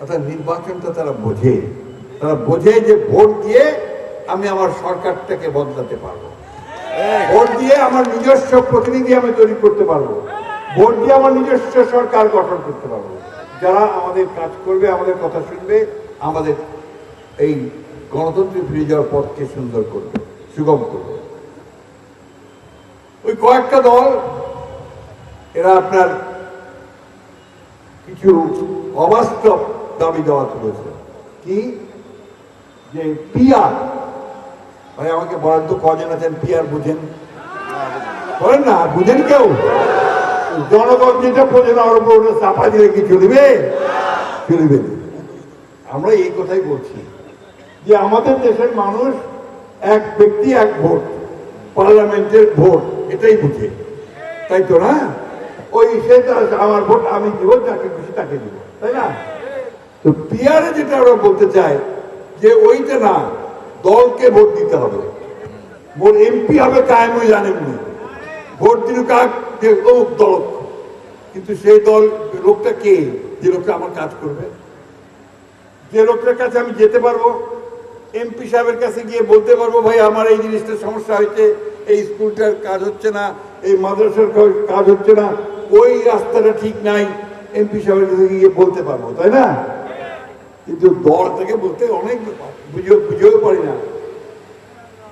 অর্থাৎ নির্বাচনটা তারা বোঝে। তারা বোঝে যে ভোট দিয়ে আমি আমার সরকারটাকে বদলাতে পারব। ভোট দিয়ে আমার নিজস্ব প্রতিনিধি আমি তৈরি করতে পারব। ভোট দিয়ে আমার নিজস্ব সরকার গঠন করতে পারব। যারা আমাদের কাজ করবে আমাদের কথা শুনবে আমাদের এই গণতন্ত্রে ফিরে যাওয়ার পথকে সুন্দর করবে সুগম করবে। ওই কয়েকটা দল এরা আপনার কিছু অবাস্তব দাবি দেওয়া তুলেছে কি? যে পিয়ার। ভাই, আমাকে বলেন তো কজন আছেন? পিয়ার বুঝেন? বলেন না, বুঝেন কেউ? জনগণ যেটা উপর চাপা দিলে কি আমরা এই কথাই বলছি যে আমাদের দেশের মানুষ এক ব্যক্তি, এক ভোট, পার্লামেন্টের ভোট, এটাই বুঝে। তাই তো না? ওই সেটা আমার ভোট, আমি দিব, যাকে খুশি তাকে দিব। তাই না? তো পিয়ারে যেটা ওরা বলতে চায় যে ওইটা না, দলকে ভোট দিতে হবে। ভোট এমপি হবে কায়েম ওই জানেননি ভোট দিল কাক যে অমুক দল। কিন্তু সেই দল লোকটা কে? যে লোকটা আমার কাজ করবে। যে লোকটার কাছে আমি যেতে পারব, এমপি সাহেবের কাছে গিয়ে বলতে পারব, ভাই, আমার এই জিনিসটার সমস্যা হয়েছে, এই স্কুলটার কাজ হচ্ছে না, এই মাদ্রাসার কাজ হচ্ছে না, ওই রাস্তাটা ঠিক নাই। এমপি সাহেবের কাছে গিয়ে বলতে পারব, তাই না? কিন্তু দল থেকে বলতে অনেক বুঝেও বুঝেও পারি না।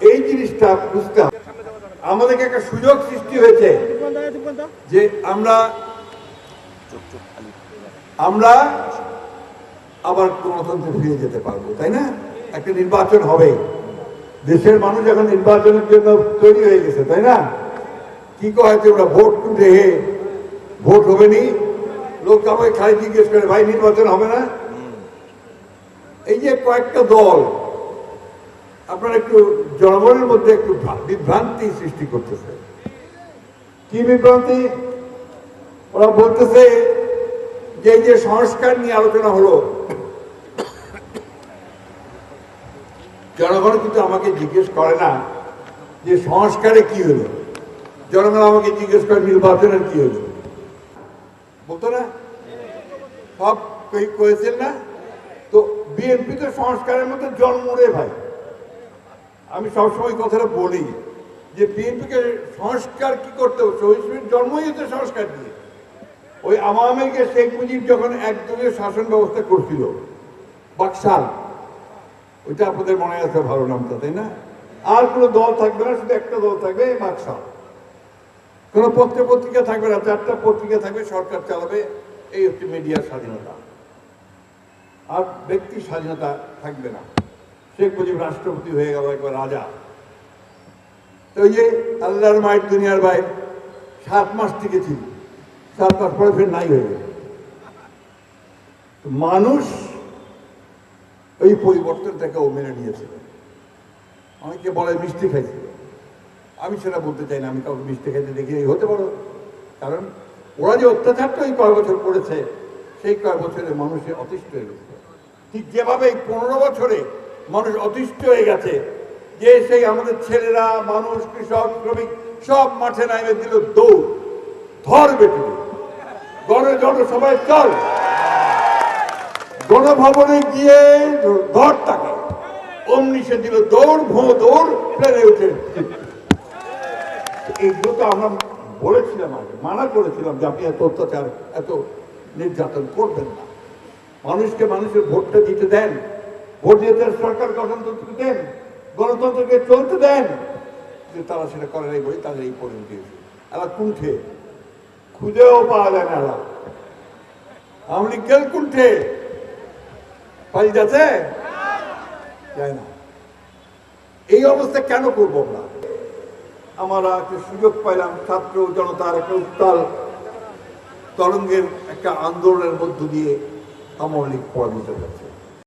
এই জিনিসটা বুঝতে হবে। আমাদেরকে একটা সুযোগ সৃষ্টি হয়েছে যে আমরা আমরা আবার গণতন্ত্রে ফিরে যেতে পারব, তাই না? একটা নির্বাচন হবে। দেশের মানুষ এখন নির্বাচনের জন্য তৈরি হয়ে গেছে, তাই না? কি কয়েছে ওরা ভোট হে। ভোট হবে নি? লোক আমাকে খালি জিজ্ঞেস করে, ভাই, নির্বাচন হবে না? এই যে কয়েকটা দল, আপনার একটু জনগণের মধ্যে একটু ভ্রা- বিভ্রান্তি সৃষ্টি করতেছে। কি বিভ্রান্তি? ওরা বলতেছে যে এই যে সংস্কার নিয়ে আলোচনা হলো, জনগণ কিন্তু আমাকে জিজ্ঞেস করে না যে সংস্কারে কি হলো। জনগণ আমাকে জিজ্ঞেস করে নির্বাচনের কি হলো। বলতো না? সব কয়েছেন না? তো বিএনপি তো সংস্কারের মধ্যে জন্ম রে ভাই। আমি সবসময় কথাটা বলি যে বিএনপিকে সংস্কার কি করতে হবে? শহীদ জন্মই হচ্ছে সংস্কার দিয়ে। ওই আওয়ামীকে শেখ মুজিব যখন একদলীয় শাসন ব্যবস্থা করছিল, বাকশাল, ওইটা আপনাদের মনে আছে ভালো নামটা, তাই না? আর কোনো দল থাকবে না, শুধু একটা দল থাকবে বাকশাল। কোনো পত্র পত্রিকা থাকবে না, চারটা পত্রিকা থাকবে, সরকার চালাবে, এই হচ্ছে মিডিয়ার স্বাধীনতা। আর ব্যক্তির স্বাধীনতা থাকবে না। শেখ মুজিব রাষ্ট্রপতি হয়ে গেল একবার রাজা। তো ওই যে আল্লাহর মায়ের দুনিয়ার বাইর সাত মাস থেকে ছিল সাত মাস পরে ফের নাই হয়ে গেল। মানুষ ওই পরিবর্তনটাকে ও মেনে নিয়েছিল। অনেকে বলে মিষ্টি খাইছিল আমি সেটা বলতে চাই না, আমি কাউকে মিষ্টি খাইতে দেখি হতে পারো। কারণ ওরা যে অত্যাচারটা ওই কয় বছর করেছে, সেই কয় বছরে মানুষে অতিষ্ঠ হয়ে গেছে। ঠিক যেভাবে পনেরো বছরে মানুষ অতিষ্ঠ হয়ে গেছে, যে সেই আমাদের ছেলেরা, মানুষ, কৃষক, শ্রমিক, সব মাঠে নামে দিল দৌড়, ধর বেটি গণে জন সবাই চল। গণভবনে গিয়ে ধর তাকে। অমনি সে দিল দৌড় ভো দৌড় প্লেনে উঠে। এইগুলো তো আমরা বলেছিলাম আগে, মানা করেছিলাম যে আপনি এত অত্যাচার, এত নির্যাতন করবেন না। মানুষকে মানুষের ভোটটা দিতে দেন। ভোট দিয়ে তার সরকার গঠনতন্ত্র দেন, গণতন্ত্রকে চলতে দেন। যে তারা সেটা করে নাই বলে তাদের এই পরিণতি হয়েছে। এরা কুণ্ঠে, খুঁজেও পাওয়া যায় না এরা আমলি গেল কুণ্ঠে। পাই যাচ্ছে? যায় না। এই অবস্থা কেন করব আমরা? আমরা একটা সুযোগ পাইলাম, ছাত্র জনতার একটা উত্তাল তরঙ্গের একটা আন্দোলনের মধ্য দিয়ে। আওয়ামী লীগ পরাজিত হয়েছে